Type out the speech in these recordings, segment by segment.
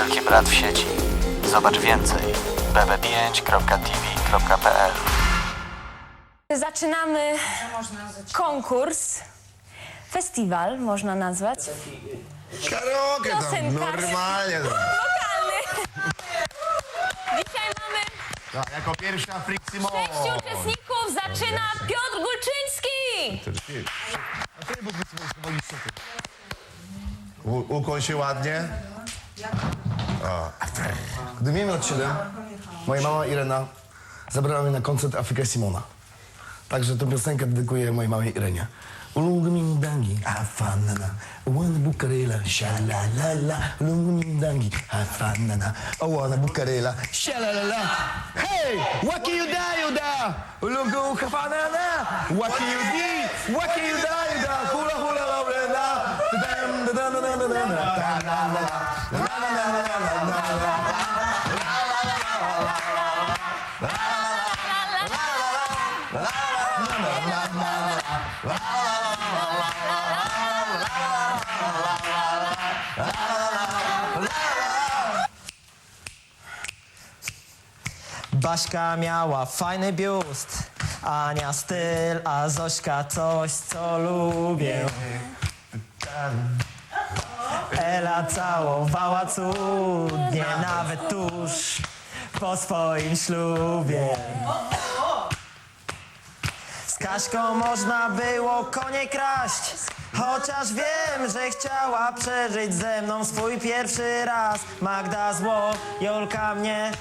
Wielki Brat w sieci. Zobacz więcej bb5.tv.pl Zaczynamy konkurs, festiwal można nazwać. Karaoke tam, normalnie. No. Wokalny. Dzisiaj mamy No, jako pierwsza Friximo. sześciu uczestników. Zaczyna Piotr Gulczyński. U, ukłon się ładnie. Gdy miałem lat 7, moja mama Irena zabrała mnie na koncert Afryka Simona. Także tę piosenkę dedykuję mojej małej Irenie. Ulungumindangi, afanana, wana bukarela, shalalala, ulungumindangi, afanana, wana bukarela, shalalala. Hey, waki you da you da, ulungu kafanana, waki you di, waki you da you da, Baśka miała fajny biust, Ania styl, a Zośka coś, co lubię. Ela całowała cudnie, nawet tuż po swoim ślubie. Z Kaśką można było konie kraść, chociaż wiem, że chciała przeżyć ze mną swój pierwszy raz. Magda zło, Jolka mnie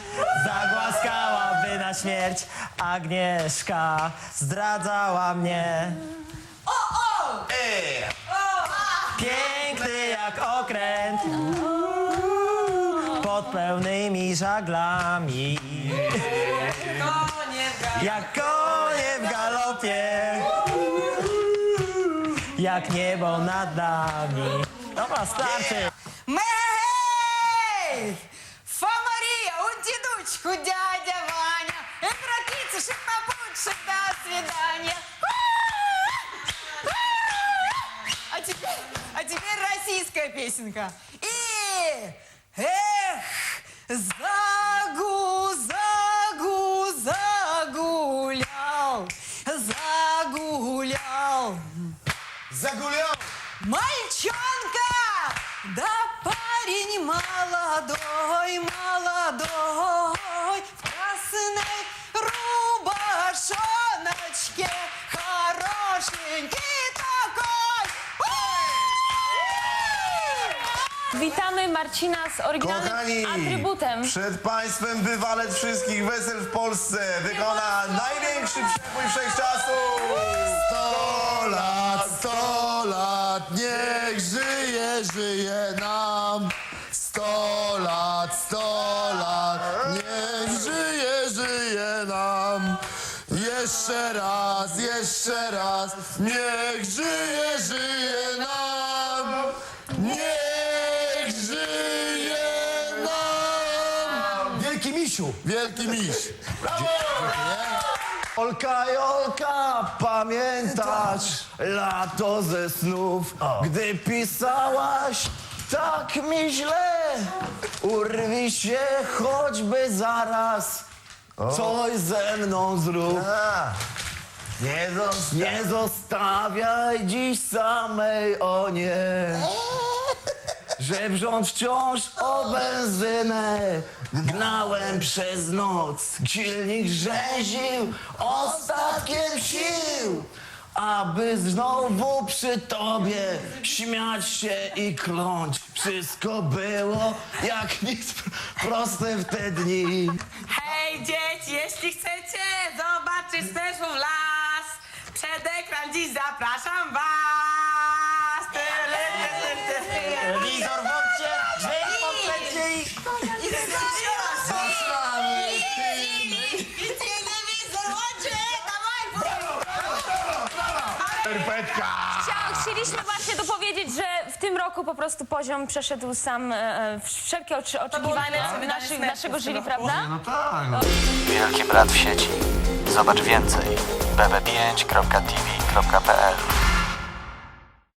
zagłaskałaby na śmierć, Agnieszka zdradzała mnie Piękny jak okręt pod pełnymi żaglami. Jak konie w galopie, jak niebo nad nami. Dobra, starczy. Мэй! Фа Мария, дедучку, дядя Ваня, императрица, шипопутша, до свидания. российская песенка. И эх, загу, загу, загулял, загулял. Zagulią! Мальчонка! Да парень молодой, молодой, Witamy Marcina z oryginalnym Kochani, atrybutem. przed państwem bywalec wszystkich wesel w Polsce wykona największy przebój wszechczasów! Sto lat, sto lat, niech żyje, żyje nam. Sto lat, sto lat, niech żyje, żyje nam. Jeszcze raz, jeszcze raz, niech żyje, żyje nam. Niech misiu, wielki miś. Olka, Olka, pamiętasz lato ze snów, gdy pisałaś tak mi źle? Urwij się choćby zaraz, coś ze mną zrób. Nie zostaw... Nie zostawiaj dziś samej, o nie. Żebrząc wciąż o benzynę, gnałem przez noc. Silnik rzeził ostatkiem sił, aby znowu przy tobie śmiać się i kląć. Wszystko było jak nic proste w te dni. Hej dzieci, jeśli chcecie zobaczyć też w las, przed ekran dziś zapraszam was. Chcia- Chcieliśmy właśnie dopowiedzieć, że w tym roku po prostu poziom przeszedł sam e, wszelkie oczy- oczekiwania naszych, naszego jury, prawda? Wielki Brat w sieci. Zobacz więcej. Bb5.tv.pl